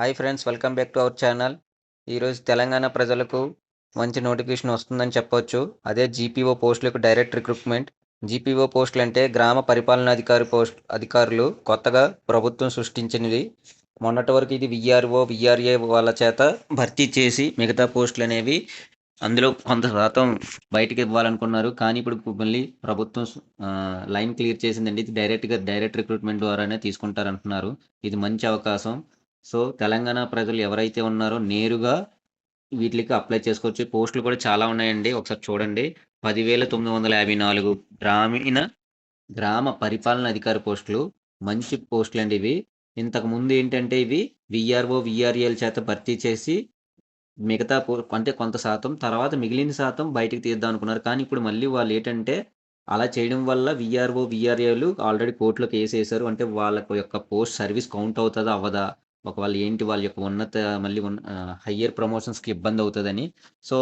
Hi friends welcome back to our channel. ఈరోజు తెలంగాణ ప్రజలకు మంచి నోటిఫికేషన్ వస్తుందని చెప్పొచ్చు. అదే జీపీఓ పోస్టులకు డైరెక్ట్ రిక్రూట్మెంట్. జీపీఓ పోస్టులు అంటే గ్రామ పరిపాలనాధికారి పోస్ట్ అధికారులు కొత్తగా ప్రభుత్వం సృష్టించినది. మొన్నటి వరకు ఇది విఆర్ఓ విఆర్ఏ వాళ్ళ చేత భర్తీ చేసి మిగతా పోస్టులు అనేవి అందులో కొంత శాతం బయటకు ఇవ్వాలనుకున్నారు. కానీ ఇప్పుడు మళ్ళీ ప్రభుత్వం లైన్ క్లియర్ చేసిందండి. ఇది డైరెక్ట్గా డైరెక్ట్ రిక్రూట్మెంట్ ద్వారానే తీసుకుంటారంటున్నారు. ఇది మంచి అవకాశం. సో తెలంగాణ ప్రజలు ఎవరైతే ఉన్నారో నేరుగా వీటికి అప్లై చేసుకోవచ్చు. పోస్టులు కూడా చాలా ఉన్నాయండి. ఒకసారి చూడండి. పదివేల తొమ్మిది వందల యాభై నాలుగు గ్రామీణ గ్రామ పరిపాలన అధికారి పోస్టులు. మంచి పోస్టులు అండి ఇవి. ఇంతకుముందు ఏంటంటే ఇవి విఆర్ఓ విఆర్ఏల చేత భర్తీ చేసి మిగతా పో అంటే కొంత శాతం తర్వాత మిగిలిన శాతం బయటికి తీద్దాం అనుకున్నారు. కానీ ఇప్పుడు మళ్ళీ వాళ్ళు ఏంటంటే అలా చేయడం వల్ల విఆర్ఓ విఆర్ఏలు ఆల్రెడీ కోర్టులో కేసు వేశారు. అంటే వాళ్ళ యొక్క పోస్ట్ సర్వీస్ కౌంట్ అవుతుందా అవ్వదా? ఒకవేళ ఏంటి వాళ్ళ యొక్క ఉన్నత మళ్ళీ ఉన్న హయ్యర్ ప్రమోషన్స్కి ఇబ్బంది అవుతుందని. సో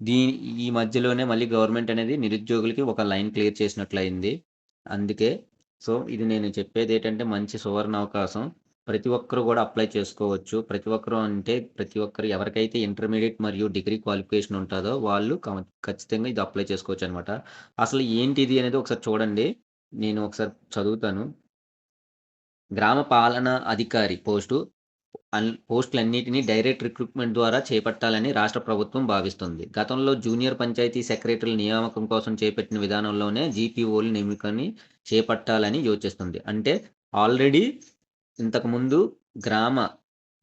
దీని ఈ మధ్యలోనే మళ్ళీ గవర్నమెంట్ అనేది నిరుద్యోగులకి ఒక లైన్ క్లియర్ చేసినట్లయింది. అందుకే సో ఇది నేను చెప్పేది ఏంటంటే మంచి సువర్ణ అవకాశం. ప్రతి ఒక్కరు కూడా అప్లై చేసుకోవచ్చు. ప్రతి ఒక్కరు అంటే ప్రతి ఒక్కరు ఎవరికైతే ఇంటర్మీడియట్ మరియు డిగ్రీ క్వాలిఫికేషన్ ఉంటుందో వాళ్ళు ఖచ్చితంగా ఇది అప్లై చేసుకోవచ్చు అనమాట అసలు ఏంటి ఇది అనేది ఒకసారి చూడండి. నేను ఒకసారి చదువుతాను. గ్రామ పాలనా అధికారి పోస్టు పోస్టులన్నింటినీ డైరెక్ట్ రిక్రూట్మెంట్ ద్వారా చేపట్టాలని రాష్ట్ర ప్రభుత్వం భావిస్తుంది. గతంలో జూనియర్ పంచాయతీ సెక్రటరీల నియామకం కోసం చేపట్టిన విధానంలోనే జీపీఓల నియమికని చేపట్టాలని యోచిస్తుంది. అంటే ఆల్రెడీ ఇంతకుముందు గ్రామ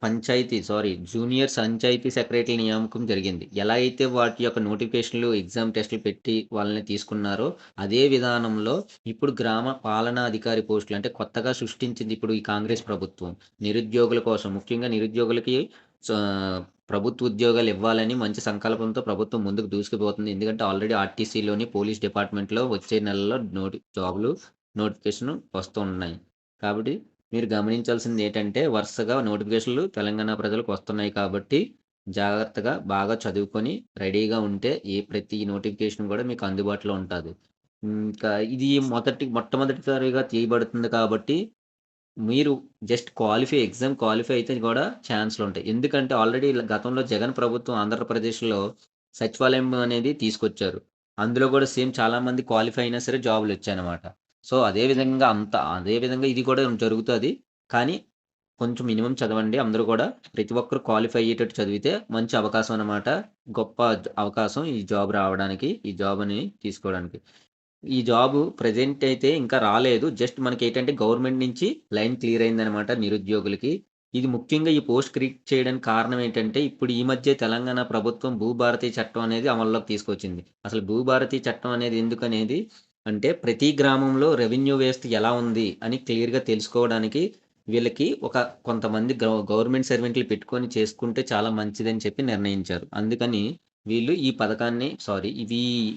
panchayat sorry junior panchayat secretary నియామకం జరిగింది. ఎలా అయితే వాటి యొక్క నోటిఫికేషన్లు ఎగ్జామ్ టెస్టులు పెట్టి వాళ్ళని తీసుకున్నారో అదే విధానంలో ఇప్పుడు గ్రామ పాలనా అధికారి పోస్టులు అంటే కొత్తగా సృష్టించింది ఇప్పుడు ఈ కాంగ్రెస్ ప్రభుత్వం. నిరుద్యోగుల కోసం ముఖ్యంగా నిరుద్యోగులకి ప్రభుత్వ ఉద్యోగాలు ఇవ్వాలని మంచి సంకల్పంతో ప్రభుత్వం ముందుకు దూసుకుపోతుంది. ఎందుకంటే ఆల్రెడీ ఆర్టీసీలోని పోలీస్ డిపార్ట్మెంట్లో వచ్చే నెలలో నోటి జాబులు నోటిఫికేషన్ వస్తూ ఉన్నాయి. కాబట్టి మీరు గమనించాల్సింది ఏంటంటే వరుసగా నోటిఫికేషన్లు తెలంగాణ ప్రజలకు వస్తున్నాయి కాబట్టి జాగ్రత్తగా బాగా చదువుకొని రెడీగా ఉంటే ఏ ప్రతి నోటిఫికేషన్ కూడా మీకు అందుబాటులో ఉంటుంది. ఇంకా ఇది మొదటి మొట్టమొదటిసారిగా తీయబడుతుంది కాబట్టి మీరు జస్ట్ క్వాలిఫై ఎగ్జామ్ క్వాలిఫై అయితే కూడా ఛాన్స్లు ఉంటాయి. ఎందుకంటే ఆల్రెడీ గతంలో జగన్ ప్రభుత్వం ఆంధ్రప్రదేశ్లో సచివాలయం అనేది తీసుకొచ్చారు. అందులో కూడా సేమ్ చాలా మంది క్వాలిఫై అయినా సరే జాబులు వచ్చాయన్నమాట. సో అదే విధంగా అంత అదే విధంగా ఇది కూడా జరుగుతుంది. కానీ కొంచెం మినిమం చదవండి. అందరూ కూడా ప్రతి ఒక్కరు క్వాలిఫై అయ్యేటట్టు చదివితే మంచి అవకాశం అన్నమాట. గొప్ప అవకాశం ఈ జాబ్ రావడానికి ఈ జాబ్ని తీసుకోవడానికి. ఈ జాబ్ ప్రజెంట్ అయితే ఇంకా రాలేదు. జస్ట్ మనకి ఏంటంటే గవర్నమెంట్ నుంచి లైన్ క్లియర్ అయిందనమాట నిరుద్యోగులకి. ఇది ముఖ్యంగా ఈ పోస్ట్ క్రియేట్ చేయడానికి కారణం ఏంటంటే ఇప్పుడు ఈ మధ్య తెలంగాణ ప్రభుత్వం భూభారతి చట్టం అనేది అమల్లోకి తీసుకొచ్చింది. అసలు భూభారతి చట్టం అనేది ఎందుకనేది అంటే ప్రతి గ్రామంలో రెవెన్యూ వేస్ట్ ఎలా ఉంది అని క్లియర్గా తెలుసుకోవడానికి వీళ్ళకి ఒక కొంతమంది గవ- గవర్నమెంట్ సర్వెంట్లు పెట్టుకొని చేసుకుంటే చాలా మంచిదని చెప్పి నిర్ణయించారు. అందుకని వీళ్ళు ఈ పథకాన్ని సారీ ఇవి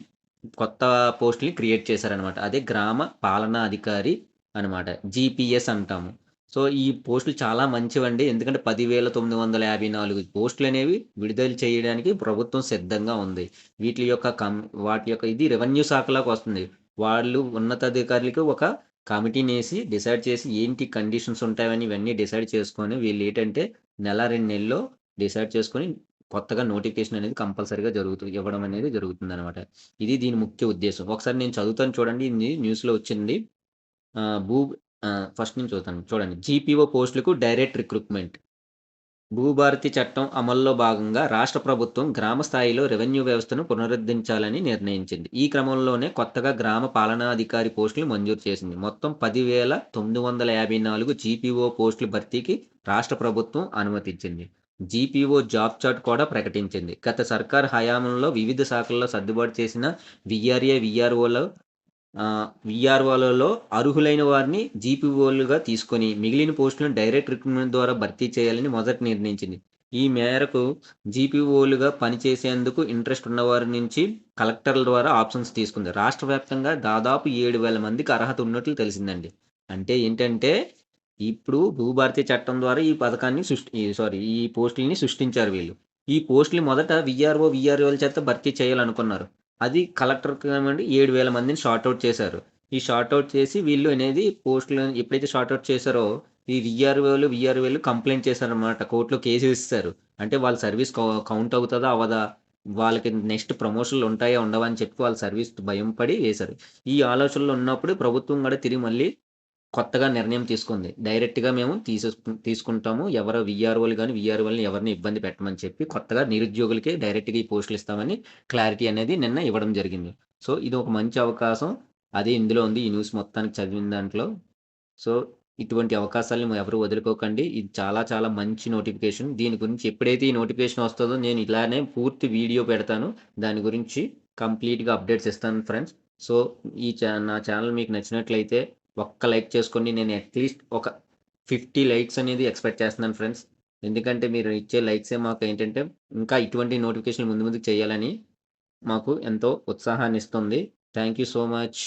కొత్త పోస్టులు క్రియేట్ చేశారనమాట అదే గ్రామ పాలనా అధికారి అనమాట జీపీఎస్ అంటాము. సో ఈ పోస్టులు చాలా మంచివండి. ఎందుకంటే పదివేల తొమ్మిది వందల యాభై నాలుగు పోస్టులు అనేవి విడుదల చేయడానికి ప్రభుత్వం సిద్ధంగా ఉంది. వీటి యొక్క కం వాటి యొక్క ఇది రెవెన్యూ శాఖలోకి వస్తుంది. వాళ్ళు ఉన్నతాధికారులకు ఒక కమిటీని వేసి డిసైడ్ చేసి ఏంటి కండిషన్స్ ఉంటాయని ఇవన్నీ డిసైడ్ చేసుకొని వీళ్ళు ఏంటంటే నెల రెండు నెలల్లో డిసైడ్ చేసుకొని కొత్తగా నోటిఫికేషన్ అనేది కంపల్సరీగా జరుగుతుంది ఇవ్వడం అనేది జరుగుతుంది అనమాట ఇది దీని ముఖ్య ఉద్దేశం. ఒకసారి నేను చదువుతాను చూడండి. ఇది న్యూస్లో వచ్చింది. భూ ఫస్ట్ నుంచి చదువుతాను. చూడండి. జీపీఓ పోస్టులకు డైరెక్ట్ రిక్రూట్మెంట్ భూభారతి చట్టం అమల్లో భాగంగా రాష్ట్ర ప్రభుత్వం గ్రామ స్థాయిలో రెవెన్యూ వ్యవస్థను పునరుద్ధరించాలని నిర్ణయించింది. ఈ క్రమంలోనే కొత్తగా గ్రామ పాలనాధికారి పోస్టులు మంజూరు చేసింది. మొత్తం పదివేల తొమ్మిది వందల యాభై నాలుగు జీపీఓ పోస్టుల భర్తీకి రాష్ట్ర ప్రభుత్వం అనుమతించింది. జీపీఓ జాబ్ చార్ట్ కూడా ప్రకటించింది. గత సర్కార్ హయాంలో వివిధ శాఖల్లో సర్దుబాటు చేసిన విఆర్ఏ విఆర్ఓల విఆర్ఓలలో అర్హులైన వారిని జీపీఓలుగా తీసుకొని మిగిలిన పోస్టులను డైరెక్ట్ రిక్రూట్మెంట్ ద్వారా భర్తీ చేయాలని మొదట నిర్ణయించింది. ఈ మేరకు జీపీఓలుగా పనిచేసేందుకు ఇంట్రెస్ట్ ఉన్నవారి నుంచి కలెక్టర్ల ద్వారా ఆప్షన్స్ తీసుకుంది. రాష్ట్ర వ్యాప్తంగా దాదాపు ఏడు వేల మందికి అర్హత ఉన్నట్లు తెలిసిందండి. అంటే ఏంటంటే ఇప్పుడు భూభారతి చట్టం ద్వారా ఈ పథకాన్ని సృష్టి సారీ ఈ పోస్టులని సృష్టించారు వీళ్ళు. ఈ పోస్టులు మొదట విఆర్ఓ విఆర్ఓల చేత భర్తీ చేయాలనుకున్నారు. అది కలెక్టర్ ఏమంటే ఏడు వేల మందిని షార్ట్ అవుట్ చేశారు. ఈ షార్ట్ అవుట్ చేసి వీళ్ళు అనేది పోస్టులు ఎప్పుడైతే షార్ట్ అవుట్ చేశారో ఈ విఆర్ఓలు విఆర్ఓలు కంప్లైంట్ చేశారనమాట కోర్టులో కేసు ఇస్తారు అంటే వాళ్ళ సర్వీస్ కౌంట్ అవుతుందా అవదా వాళ్ళకి నెక్స్ట్ ప్రమోషన్లు ఉంటాయా ఉండవా అని చెప్పి వాళ్ళ సర్వీస్ భయం పడి వేశారు. ఈ ఆలోచనలు ఉన్నప్పుడు ప్రభుత్వం కూడా తిరిగి మళ్ళీ కొత్తగా నిర్ణయం తీసుకుంది. డైరెక్ట్గా మేము తీసు తీసుకుంటాము. ఎవరో విఆర్ఓలు కానీ విఆర్ఓలని ఎవరిని ఇబ్బంది పెట్టమని చెప్పి కొత్తగా నిరుద్యోగులకి డైరెక్ట్గా ఈ పోస్టులు ఇస్తామని క్లారిటీ అనేది నిన్న ఇవ్వడం జరిగింది. సో ఇది ఒక మంచి అవకాశం. అదే ఇందులో ఉంది. ఈ న్యూస్ మొత్తానికి చదివిన దాంట్లో. సో ఇటువంటి అవకాశాలను ఎవరు వదులుకోకండి. ఇది చాలా చాలా మంచి నోటిఫికేషన్. దీని గురించి ఎప్పుడైతే ఈ నోటిఫికేషన్ వస్తుందో నేను ఇలానే పూర్తి వీడియో పెడతాను. దాని గురించి కంప్లీట్గా అప్డేట్స్ ఇస్తాను ఫ్రెండ్స్. సో ఈ నా ఛానల్ మీకు నచ్చినట్లయితే ఒక్క లైక్ చేసుకొని నేను అట్లీస్ట్ ఒక ఫిఫ్టీ లైక్స్ అనేది ఎక్స్పెక్ట్ చేస్తున్నాను ఫ్రెండ్స్ ఎందుకంటే మీరు ఇచ్చే లైక్సే మాకు ఏంటంటే ఇంకా ఇటువంటి నోటిఫికేషన్ ముందు ముందుకు చేయాలని మాకు ఎంతో ఉత్సాహాన్ని ఇస్తుంది. Thank you so much